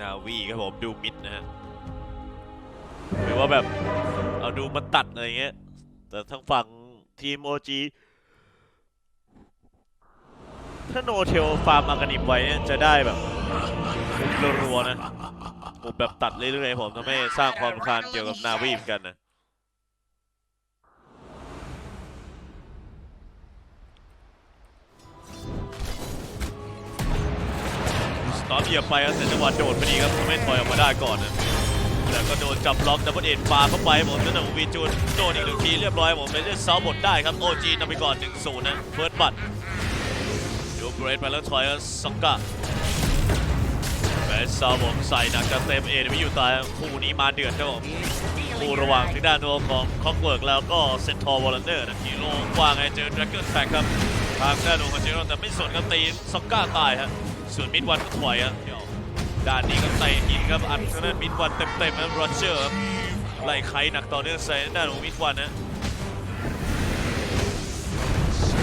นาวีครับผมดูมิดนะฮะหรือว่าแบบเอาดูมาตัดอะไรเงี้ย แต่ทางฝั่งทีมโอจีถ้าโนเทลฟาร์มอากานิบไว้เนี่ยจะได้แบบรัวๆนะผมแบบตัดเรื่อยๆผมทำให้สร้างความคานเกี่ยวกับนาวีเหมือนกันนะ ตอมเหยียบไปครับแต่จังหวะโดดพอดีครับทำให้ถอยออกมาได้ก่อนนะแล้วก็โดนจับล็อกดับเบิลเอ็นปาเข้าไปผมจะหนุ่มวีจูนโดนอีกหนึ่งทีเรียบร้อยผมไปเล่นเซาหมดได้ครับโอจีนำไปก่อน1นศูนย์นะเฟิร์สบัตดูเบรดไปแล้วถอยแล้วสกกะแมสซาผมใส่หนักจะเต็มเอ็นไม่อยู่ตายคู่นี้มาเดือดครับผมคู่ระหว่างทางด้านตัวของคอกเวิร์กแล้วก็เซนทอร์วอลเลนเตอร์นะกิโลกว่าไงเจอดราก้อนแฟกครับทางด้านของเจโรแต่ไม่สนครับตีสกกะตายฮะ ส่วนมิดวันก็ถอยครับดี๋ยวด้านนี้ก็เตะหินครับอัดทางด้านมิดวันเต็มๆครับโรเจอร์ครับไล่ไขหนักต่อเนื่องใส่ด้านของมิดวันนะ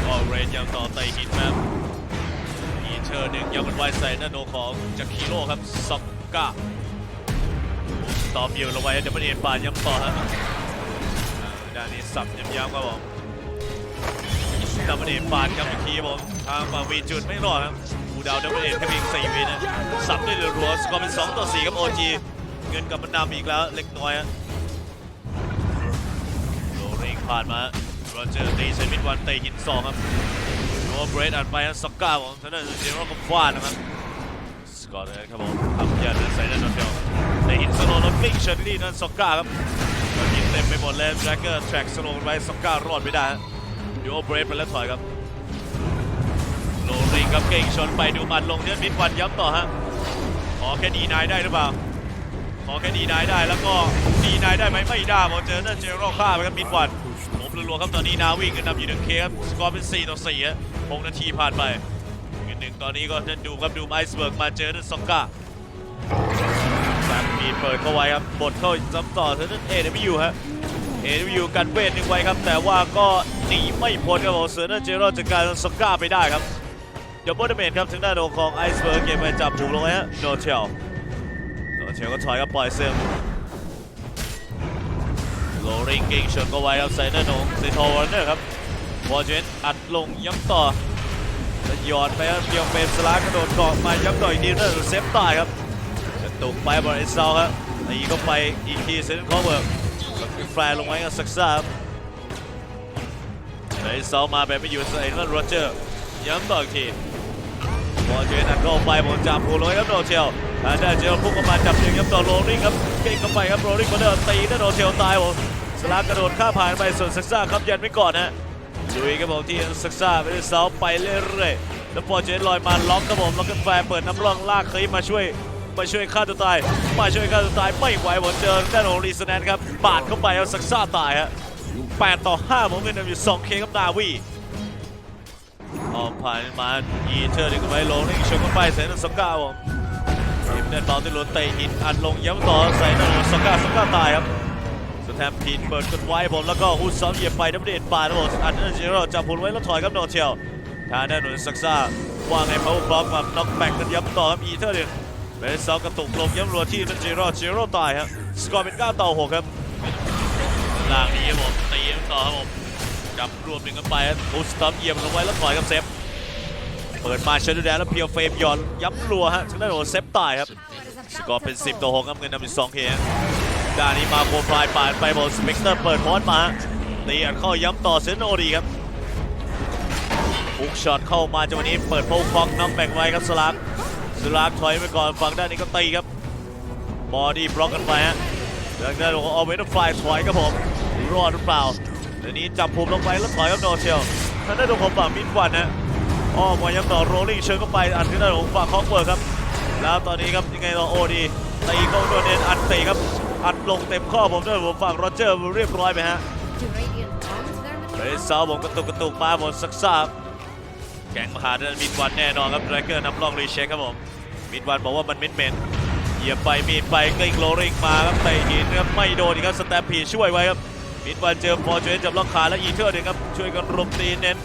ก็เรนยังต่อเตะหินมาอีเชอร์หนึ่งยังมันไวใส่ด้านโนของจากคิโร่ครับซ็อกก้าต่อเบียวลงไว้เดบันเอ็นปาย้ำต่อครับอ่าด้านนี้สับย้ำๆครับผมดับเบิลเอปาดครับอีกทีครับผมทางฝั่งวีจุดไม่รอดครับ ดาวดับเบิลเอ็นแค่เพียง4วินะสับด้วยรัวสกอร์เป็น 2 ต่อ 4 ครับโอจีเงินกับมานำอีกแล้วเล็กน้อยฮะโรริงผ่านมาโรเจอร์ตีเซนมิดวันเตะหินสองครับโรเบรดอัดไปฮะสก้าของทางด้านเจโร่กับฟาดนะครับสกอร์เลยครับผมทำยันใส่ด้านนอตเทลเตะหินสโลว์แล้วกลิ้งเชอร์รี่นั่นสก้าครับหินเต็มไปหมดเลยแบล็กเกอร์แทร็กสโลว์ไปสก้ารอดไม่ได้โอเบรดไปแล้วถอยครับ โลริงครับเก่งชนไปดูมันลงเนี่ยมิดวันย้ำต่อฮะขอแค่ดีนายได้หรือเปล่า ขอแค่ดีนายได้แล้วก็ดีนายได้ไหมไม่ได้พอเจอเนั่นเจอรอฆ่าไปครับมิดวันผมรัวๆครับตอนนี้นาวิ่งกันนำอยู่หนึ่งเคครับสกอร์เป็น4ต่อ4ฮะ6นาทีผ่านไปอีกหนึ่งตอนนี้ก็นั่นดูครับดูไอซ์เบิร์กมาเจอเนั่นซ็อกก้าแซมปีเปิดเข้าไว้ครับบดเข้าซ้ำต่อเธอนั่นเอเดมิยูฮะเอเดมิยูกันเวทหนึ่งไว้ครับแต่ว่าก็หนีไม่พ้นครับผมเสือนั่นเจอรอจากการซอกก้าไปได้ครับ ดี๋ยวโบดเมนครับถึงด้านของไอซ์เบิร์กเกมไปจับผูกลงไว้ฮะโนเทลโนเทลก็ถอยครับปล่อยเซิร์ฟโลริงก่งเฉินก็ไว้ครับใส่หน้าหนงเซทอวอร์เนอร์ครับวอร์เจนอัดลงย้ำต่อแล้วหยอดไปครับเพียงเป็นสลากระโดดเกาะมาย้ำต่ออีกทีนั่นเซฟตายครับจะตกไปบอลไอซาวครับตีก็ไปอีกทีเซนต์คอเวิร์กแฟร์ลงไว้กับซักซ่าครับไอซาวมาแบบไม่อยู่ใส่นั่นโรเจอร์ย้ำต่ออีกที อลเจนัดเข้าไปผมจับผูลอยครับโรเชลอันได้เจลพุ่งเข้ามาจับหนึ่งย้ำต่อโรลิงครับเก่งเข้าไปครับโรลิงคนเดิมตีนั่นโรเชลตายผมสลากกระโดดข้ามผ่านไปส่วนซักซ่าครับยันไว้ก่อนนะลุยครับผมที่ซักซ่าไปที่เสาไปเรื่อยๆแล้วบอลเจนลอยมาล็อกครับผมล็อกกันแฟร์เปิดน้ำร่องลากเคยมาช่วยมาช่วยฆ่าตัวตายมาช่วยฆ่าตัวตายไม่ไหวผมเจอด้านขอรีสแนนครับปาดเข้าไปเอาซักซ่าตายฮะ8ต่อ5ผมเงินนำอยู่2เคครับนาวี ออกผ่านมาอีเทอร์ดึงไปลงนี่ชนเข้าไปใส่นันสก้าผมทีมเดินบอลที่หลุดเตะหินอัดลงย้ำต่อใส่นันสก้าสก้าตายครับสแตมพีนเปิดกดไว้ผมแล้วก็ฮุดซ้อมเหยียบไปดับเบิลเอ็นปาดบผมอัดนันเจโร่จับผลไว้แล้วถอยครับโนเชลทางด้านหนุนซักซ่าว่าไงพาวเวอร์บล็อกมาน็อกแบกกันย้ำต่อครับอีเทอร์ดึงเป็นเสากระตุกลงย้ำรัวที่นันเจโร่เจโร่ตายครับสกอร์เป็น9ต่อ6ครับล่างนี้ครับผมตีกันต่อครับผมับรวมหนึ่งกันไปบูสตัมเยียบลงไว้แล้วถอยกับเซฟเปิดมาเชนดูแดนแล้วเพียวเฟรมย้อนย้ำรัวฮะทางด้านของเซฟตายครับสกอร์เป็น 10ต่อ6ครับเงินนำเป็น2เคฮะด้านนี้มาโคฟลายปาดไปบอลสเปกเตอร์เปิดพอดมาตีอัดเข้าย้ำต่อเซนโอดีครับบุกช็อตเข้ามาจังหวะนี้เปิดโพกฟอกน็อกแบ่งไว้ครับสลักสลักถอยไปก่อนฝั่งด้านนี้ก็ตีครับบอดี้บล็อกกันไปฮะทางด้านของออเวนฟลายถอยครับผมรอดหรือเปล่า เดี๋ยวนี้จับผมลงไปแล้วถอยครับโนเชลทางด้านของฝั่งมิดวันนะอ้อมมายังต่อโรลลิ่งเชิญเข้าไปอัดที่ด้านของฝั่งคอกเวิร์ครับ แล้วตอนนี้ครับยังไงต่อโอดีตีเข้าโดนเนนอัดตีครับ อัดลงเต็มข้อผมด้วยผมฝั่งโรเจอร์เรียบร้อยไปฮะเฮ้ย Middle? เสาผมกระตุกกระตุกมาหมดสักซากแข่งมหาดินมิดวันแน่นอนครับไดรเกอร์นำล่องรีเช็คครับผมมิดวันบอกว่ามันมิดเมนเหยียบไปมีดไปกลิ้งโรลลิ่งมาครับเตะหินครับไม่โดนครับสแตมพีช่วยไว้ครับ มิดวันเจอฟอร์จูนจับล็อกขาและอีเทอร์หนึ่งครับช่วยกันรุมตีเน้น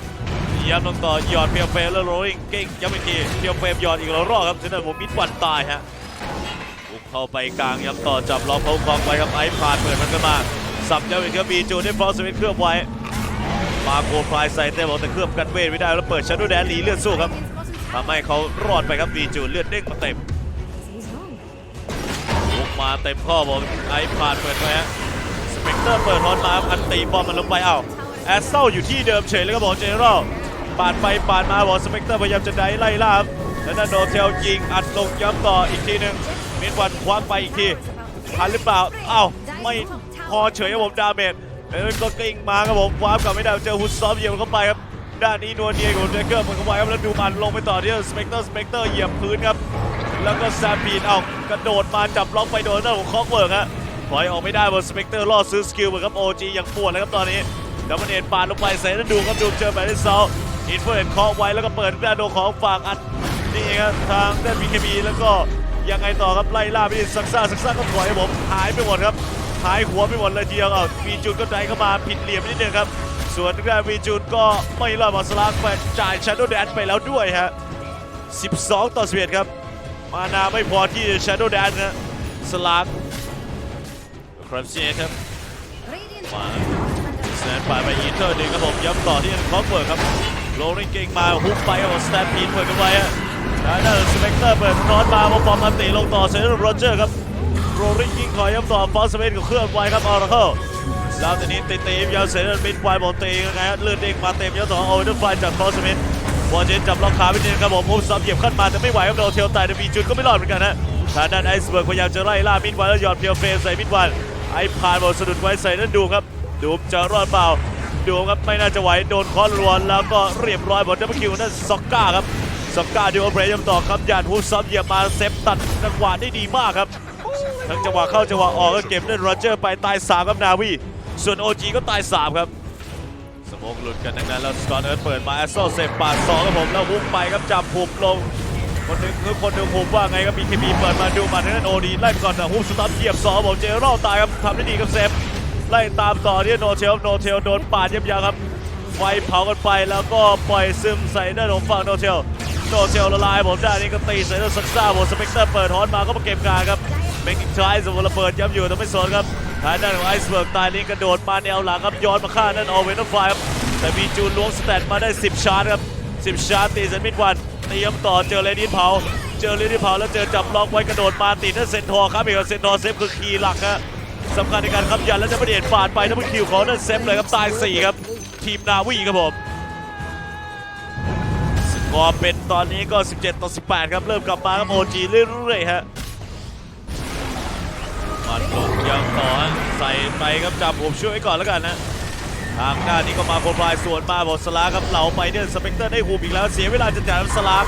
ย้ำลงต่อหยอดเพียวเฟรมแล้วโรลลิงเก่งย้ำอีกทีเพียวเฟรมหยอดอีกแล้วรอบครับถึงนั้นผมมิดวันตายฮะเข้าไปกลางย้ำต่อจับล็อกเขาคลองไว้ครับไอ้ผ่านเปิดมันขึ้นมาสับย้ำอีกครับบีจูได้ฟอสวิตเคลือบไว้มาโกพลายใส่แต่บอกแต่เคลือบกันเวทไม่ได้แล้วเปิดชาร์ดแดนหลีเลือดสู้ครับ Radiant's bottom ทำให้เขารอดไปครับบีจูเลือดเด้งมาเต็ม He's wrong. บุกมาเต็มข้อผมไอ้ผ่านเปิดไปฮะ สเปกเตอร์เปิดฮอนมาอันตีบอลมันลงไปเอ้าแอสเซลอยู่ที่เดิมเฉยเลยครับอกเจเนอรัลปาดไปปาดมาบอกสเปกเตอร์พยายามจะได้ไล่ล่าแล้วนั่นโดเทลยิงอัดลงย้ำต่ออีกทีหนึ่งมินวันคว้างไปอีกทีทันหรือเปล่าเอ้าไม่พอเฉยครับผมดาเมจแล้วก็กลิ้งมาครับผมคว้ากลับไม่ได้เจอฮุดซอฟเยียบเข้าไปครับด้านนี้นัวเนียของเจเกอร์มันเข้าไปครับแล้วดูมันลงไปต่อที่สเปกเตอร์สเปกเตอร์เหยียบพื้นครับแล้วก็แซมบีนเอากระโดดมาจับล็อกไปโดนหน้าของคอกเวิร์กฮะ ปล่อยออกไม่ได้บนสเปกเตอร์ล่อซื้อสกิลเหมือนกับโอจียังปวดเลยครับตอนนี้ดับเบิลเอ็นปาดลงไปใส่แล้วดูครับดูเจอแบบที่เซาอินเฟอร์เอ็นเคาะไว้แล้วก็เปิดด้านโดของฝั่งอันนี่ครับทางด้านบีเคบีแล้วก็ยังไงต่อครับไล่ล่าไปซักซ่าซักซ่าก็ถอยผมหายไปหมดครับหายหัวไปหมดเลยทีเดียวเอามีจูนก็ใจเข้ามาผิดเหลี่ยมนิดนึงครับ ส่วนทางด้านมีจูนก็ไม่รอดมาสลากแฟนจ่ายชันโดแดนไปแล้วด้วยฮะ 12 ต่อ11ครับ มานาไม่พอที่จะ Shadow Dance นะสลาก ครับเซียครับ Radiant's Wow. bottom tower สแตนปายไปอีเทอร์หนึ่งครับผมย้ำต่อที่คอปเปิดครับโลลิงเก่งมาฮุบไปครับผมสแตนพีนเปิดกันไว้ฮะแล้วนั่นสเปกเตอร์เปิดนอนมาพอฟอร์มอันตีลงต่อเซนต์โรเจอร์ครับโรลิงกิ้งคอยย้ำต่อฟอสเปนกับเครื่องไว้ครับออร์เคิลแล้วตอนนี้ตีตีมยาวเซนต์มิดไวบอลตียังไงฮะเลือดเด้งมาเต็มย้ำต่อโอเดอร์ไฟจากฟอสเปนบอลเจนจับล็อกขาไปนิดนึงครับผมฮุบซับเหยียบขั้นมาแต่ไม่ไหวครับโดนเทลไต่แต่มีจุดก็ไม่รอดเหมือนกันฮะทางด้านไอซ์เบิร์กพยายามจะไล่ล่ามิดไวแล้วหยอดเพียวเฟรมใส่มิดไว ไอพานบอลสะดุดไว้ใส่นั่นดูครับ ดูจะรอดเปล่า ดูครับไม่น่าจะไหวโดนคอนรวนแล้วก็เรียบร้อยบอลดับเบิลคิวนั่นซ็อกก้าครับซ็อกก้าดูโอเปรย์ยังต่อครับยานฮูซับเหยียบมาเซฟตัดจังหวะได้ดีมากครับทั้งจังหวะเข้าจังหวะออกก็เก็บเล่นโรเจอร์ไปตาย3ครับนาวีส่วน OG ก็ตาย3ครับสโมกหลุดกันดังนั้นแล้วสกอตเอิร์ธเปิดมาแอสโซเซฟปาดสองครับผมแล้ววุ้บไปครับจับหุบลง คนหนึ่งคือคนหนึ่งหุบว่าไงครับมีเคบีเปิดมาดูมาทางนั้นโอดีไล่ไปก่อนแต่ฮุบสตัมเหยียบสองผมเจอรอตายครับทำได้ดีครับเซฟไล่ตามต่อที่โนเทลโนเทลโดนปาดยับยั้งครับไฟเผากันไปแล้วก็ปล่อยซึมใส่ด้านของฝั่งโนเทลโนเทลละลายผมด้านนี้ก็ตีใส่ด้านซักซ่าผมสเปกเตอร์เปิดฮอนมาก็มาเก็บงาครับเมกิงทรายสมบูรณ์ระเบิดย้ำอยู่แต่ไม่สนครับทางด้านของไอซ์เบิร์กตายนี้กระโดดมาแนวหลังครับย้อนมาฆ่านั่นออเวนต์ไฟครับแต่มีจูนล้วงสแตทมาได้ 10 ชาร์จครับ10 ชาร์จตีเซนมิดวัน เตรียมต่อเจอเลดี้เผา เจอเลดี้เผาแล้วเจอจับล็อกไว้กระโดดมาตีนั่นเซนทอร์ครับอีกเซนทอร์เซฟคือคีย์หลักฮะสำคัญในการคำยันและจะประเด็นปาดไปทัพคิวของนั่นเซฟเลยครับตาย4ครับทีมนาวีครับผมสกอร์เป็นตอนนี้ก็ 17 ต่อ 18 ครับ เริ่มกลับมาครับโอจีเรื่อยๆฮะมันลงยังต่อใส่ไปครับจับผมช่วยไว้ก่อนแล้วกันนะ ทางหน้านี้ก็มาโครบายสวนมาบอสลาครับเหล่าไปเนี่ยสเปกเตอร์ได้หูอีกแล้วเสียเวลาจะจ่ายสลา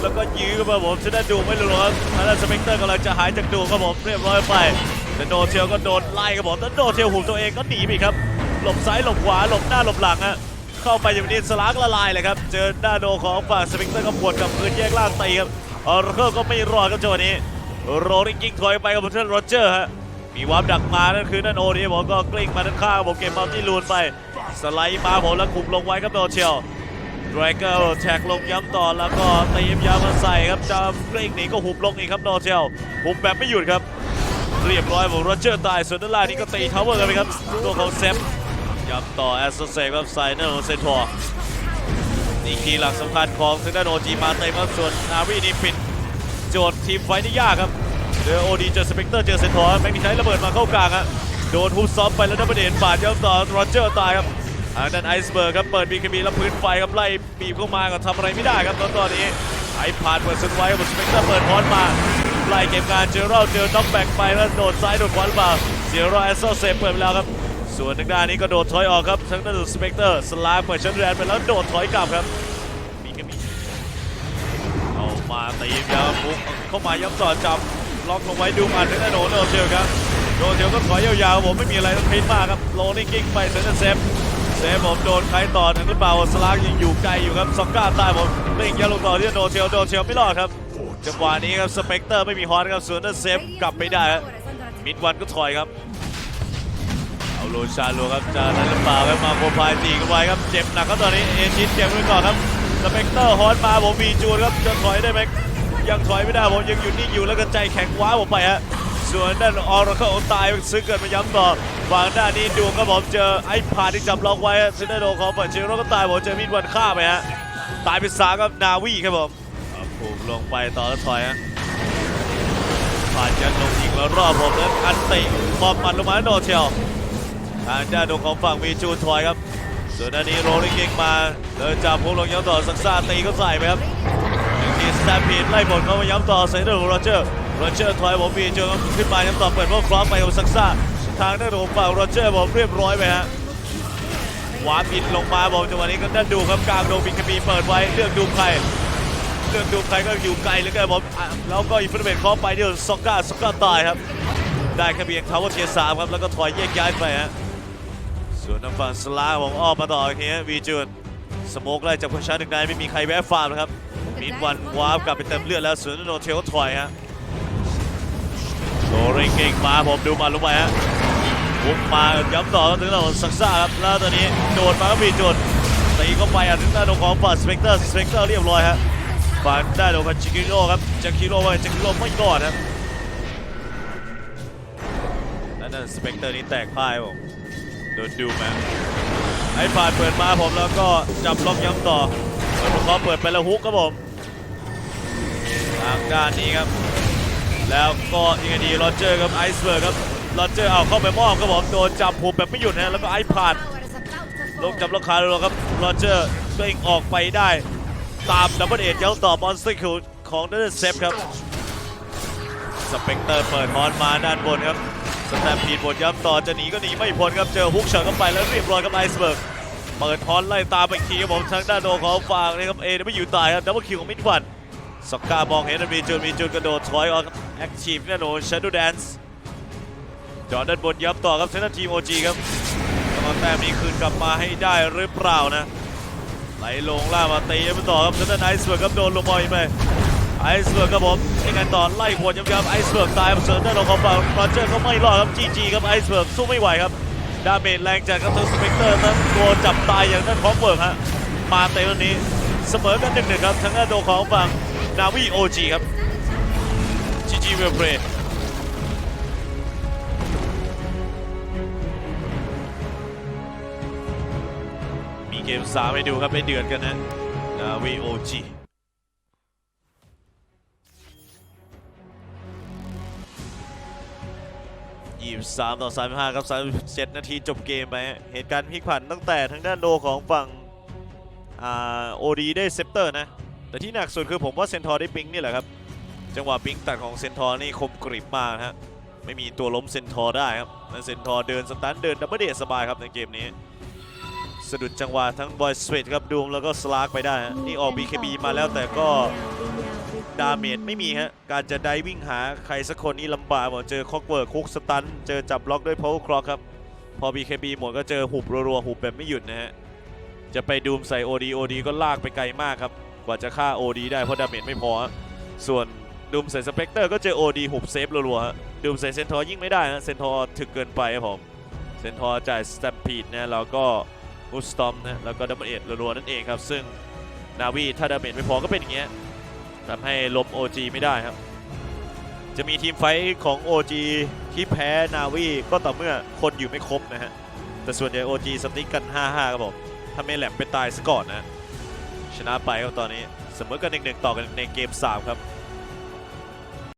แล้วก็ยื้อมาผมจะได้ดูไม่รู้ครับทางด้านสเปกเตอร์กำลังจะหายจากดูครับผมเรียบร้อยไปแต่โดเทลก็โดนไล่ครับผมแต่โดเทลหุบตัวเองก็หนีไปครับหลบซ้ายหลบขวาหลบหน้าหลบหลังฮะเข้าไปอย่างนี้สลากละลายเลยครับเจอหน้าโดของฝั่งสเปกเตอร์ก็ปวดกับพื้นแยกล่างตีครับออร์เคิลก็ไม่รอดครับจังหวะนี้โรลิงกิ้งถอยไปกับท่านโรเจอร์ฮะ มีวาร์ปดักมานั่นคือนั่นโอดีผมก็กลิ้งมาด้านข้างผมเก็บมัลติลูนไป สไลด์มาผมแล้วคุมลงไว้ครับโดเทลดรเกลแท็กลงย้ำต่อแล้วก็ตีมยามาใส่ครับจะเร่งหนีก็หุบลงอีกครับโนเทลหุบแบบไม่หยุดครับ เรียบร้อยผมโรเจอร์ตายส่วนด้านล่างนี่ก็ตีทาวเวอร์กันไปครับตัวเของเซฟย้ำต่อแอสโซเซฟครับใส่เนอร์ขอเซนทอร์นี่คีย์หลักสำคัญของทางด้านโอจีมาเต็มครับส่วนนาวีนี่ปิดโจทย์ทีมไฟนี่ยากครับ เจอโอดีเจอสเปกเตอร์เจอเซนทอร์แม็กนี่ใช้ระเบิดมาเข้ากลางฮะโดนฮุบซ้อมไปแล้วดับเบิลเดนบาดย้ำต่อโรเจอร์ตายครับทางด้านไอซ์เบิร์กครับเปิดบีคบีแล้วพื้นไฟครับไล่บีบเข้ามาก็ทำอะไรไม่ได้ครับตอนตอนนี้ไอผ่านเปิดซึงไว้บนสเปกเตอร์เปิดพอนมาไล่เก็บงานเจอเราเจอน็อกแบกไปแล้วโดดซ้ายโดดขวาหรือเปล่าเสียรอแอสโซเซฟเปิดไปแล้วครับส่วนทางด้านนี้ก็โดดถอยออกครับทางด้านสเปกเตอร์สลาเปิดชั้นแรนไปแล้วโดดถอยกลับครับบีคบีเอามาตียาวมุกเข้ามาย้ำต่อจับ ล็อกลงไว้ดูมันทางด้านโดนโดเชลครับโดเชลก็ถอยยาวๆผมไม่มีอะไรต้องพินมากครับโลนิ่กิ้งไปเซนเซฟเซฟผมโดนใครต่อหนึ่งหรือเปล่าสลากยังอยู่ไกลอยู่ครับซอกก้าใต้ผมเล่งยาลงต่อที่โดเชลโดเชลไม่รอดครับจังหวะนี้ครับสเปกเตอร์ไม่มีฮอนครับส่วนนั้นเซฟกลับไม่ได้มิดวันก็ถอยครับเอาโลชาโลครับจะนั้นหรือเปล่าครับมาโคพายตีกันไว้ครับเจ็บหนักครับตอนนี้เอชินเจ็บไว้ก่อนครับสเปกเตอร์ฮอนมาผมมีจูนครับจะถอยได้ไหม ยังถอยไม่ได้ผมยังอยู่นิ่อยู่แล้วก็ใจแข็งว้าผมไปฮะส่วนด้านออร์เคิลตายซื้อเกิดมาย้ำต่อฝั่งด้านนี้ดูครับผมเจอไอ้พาที่จับล็อกไว้ฮะซินเดอร์โดของเปิดเชื้อแล้วก็ตายผมเจอมิดวันฆ่าไปฮะตายไปสามครับนาวีครับผมผูกลงไปต่อแล้วถอยฮะผ่านยันลงอีกแล้วรอบผมแล้วอันติบอมมันลงมาโดนเชียวทางด้านของฝั่งมีจูนถอยครับส่วนด้านนี้โรลิงเก่งมาเดินจับพวกลงย้ำต่อสักซ่าตีก็ใส่ไปครับ แตมปีดไล่บอลเข้ามาย้ำต่อเซนเดอร์ของโรเจอร์โรเจอร์ถอยผมมีเจอขึ้นมาย้ำต่อเปิดพวกครอสไปของซักซ่าทางด้านของฝั่งโรเจอร์ผมเรียบร้อยไปฮะวาปิดลงมาบอกจังหวะนี้ก็ด้านดูครับกลางโดมิคามีเปิดไว้เลือกดูใครเลือกดูใครก็อยู่ไกลเลือเกินผมอะแล้วก็อินฟินิเมตเคาะไปที่ซ็อกก้าซ็อกก้าตายครับ ได้แค่เพียงทาวเวอร์เทียสามครับแล้วก็ถอยแยกย้ายไปฮะส่วนทางฝั่งสลาผมออกมาต่อทีนี้วีจูนสโมกไล่จากคนชาร์หนึ่งนายไม่มีใครแวะฟาร์มนะครับ มีดวันวาร์ปกลับไปเต็มเลือดแล้วส่วนโนเทลถอยฮะโดริงเก่งมาผมดูมาลงไปฮะบุกมาย้ำต่อถึงเราสักซ่าครับแล้วตอนนี้โดดมาก็มีจุดตีเข้าไปอะถึงด้านของฝั่งสเปกเตอร์สเปกเตอร์เรียบร้อยฮะฝั่งด้านของจิกิโร่ครับจิกิโร่ว่าจิกิโร่ไม่รอดครับแล้วนั่นสเปกเตอร์นี้แตกพ่ายผมโดนดูมาไอ้ฝ่ายเปิดมาผมแล้วก็จับล็อกย้ำต่อเปิดประกอบเปิดไปแล้วฮุกครับผมางด้านนี้ครับ แล้วก็ยังไงดีโรเจอร์ครับไอซ์เบิร์กครับโรเจอร์เอาเข้าไปมอบครับผมโดนจับผูกแบบไม่หยุดนะแล้วก็ไอพาด Tower is about to ลงจับราคาเลยครับโรเจอร์ตัวเองออกไปได้ ตามดับเบิลเอ็ดเย้าต่อมอนสเตอร์คิวของเดนเซฟครับสเปกเตอร์เปิดฮอนมาด้านบนครับสแตมพีดบดย้ำต่อจะหนีก็หนีไม่พ้นครับเจอฮุกเฉินเข้าไปแล้วเรียบร้อยครับไอซ์เบิร์กเปิดฮอนไล่ตามไปอีกทีครับผมทางด้านโดของฝั่งนะครับเอไม่อยู่ตายครับดับเบิลคิวของมิดวัน สกก้ามองเห็นมีจุนมีจุนกระโดดถอยออกแอคทีฟแน่นอนชันดูแดนซ์จอดด้านบนยับต่อครับเซนต์ทีมโอจีครับต้องเอาแต้มนี้คืนกลับมาให้ได้หรือเปล่านะ ไหลลงล่ามาตีไปต่อครับเซนต์ไอซ์เบิร์กครับโดนลงบอลไปไอซ์เบิร์กครับผมยังไงต่อไล่ขวดยับๆไอซ์เบิร์กตายเซนต์ด้านของฝั่งโรเจอร์ก็ไม่รอดครับจีจีครับไอซ์เบิร์กสู้ไม่ไหวครับดาเมจแรงจากกระทั้งสเปกเตอร์ทั้งตัวจับตายอย่างนั้นของเบิร์กฮะมาเต็มวันนี้เสมอกันหนึ่งหนึ่งครับทั้งด้านตัวของฝั่ง นาวีโอจีครับจีจีเวลเพลย์มีเกมสามให้ดูครับไปเดือดกันนะนาวีโอจียี่สามต่อสามห้าครับสามเจ็ดนาทีจบเกมไป เหตุการณ์พลิกผันตั้งแต่ทางด้านโดของฝั่งอ่าโอดีได้เซปเตอร์นะ แต่ที่หนักสุดคือผมว่าเซนทอร์ได้ปิงนี่แหละครับ จังหวะปิงตัดของเซนทอร์นี่คมกริบมากนะฮะ ไม่มีตัวล้มเซนทอร์ได้ครับแล้วเซนทอร์เดินสตันเดินดับเบิลเดสบายครับในเกมนี้ สะดุดจังหวะทั้งบอยสเวตครับดูมแล้วก็สลากไปได้ฮะนี่ออก BKB มาแล้วแต่ก็ดาเมจไม่มีฮะ การจะได้วิ่งหาใครสักคนนี่ลำบากหมดเจอคอกเวิร์กคุกสตัน เจอจับล็อกด้วยพาวเวอร์คล็อกครับ พอ BKB หมดก็เจอหุบรัวๆหุบแบบไม่หยุดนะฮะ จะไปดูมใส่ OD OD ก็ลากไปไกลมากครับ กว่าจะฆ่า OD ได้เพราะดาเมจไม่พอ ส่วนดูมใส่สเปกเตอร์ก็เจอ OD หุบเซฟรัวๆฮะดูมใส่เซนทอร์ยิ่งไม่ได้ฮะเซนทอร์ถึกเกินไปครับผมเซนทอร์จ่ายสแตมปีดนะแล้วก็มูสตอมนะแล้วก็ดับเบิลเอ็ดรัวๆนั่นเองครับ ซึ่งนาวีถ้าดาเมจไม่พอก็เป็นอย่างเงี้ยทำให้ล้ม OG ไม่ได้ครับ จะมีทีมไฟของ OG ที่แพ้นาวีก็ต่อเมื่อคนอยู่ไม่ครบนะฮะแต่ส่วนใหญ่ OG สติ๊กกัน 5-5 ครับผมถ้าไม่แหลมไปตายซะก่อนนะ ชนะไปครับตอนนี้เสมอกันหนึ่งต่อกันในเกม 3 ครับ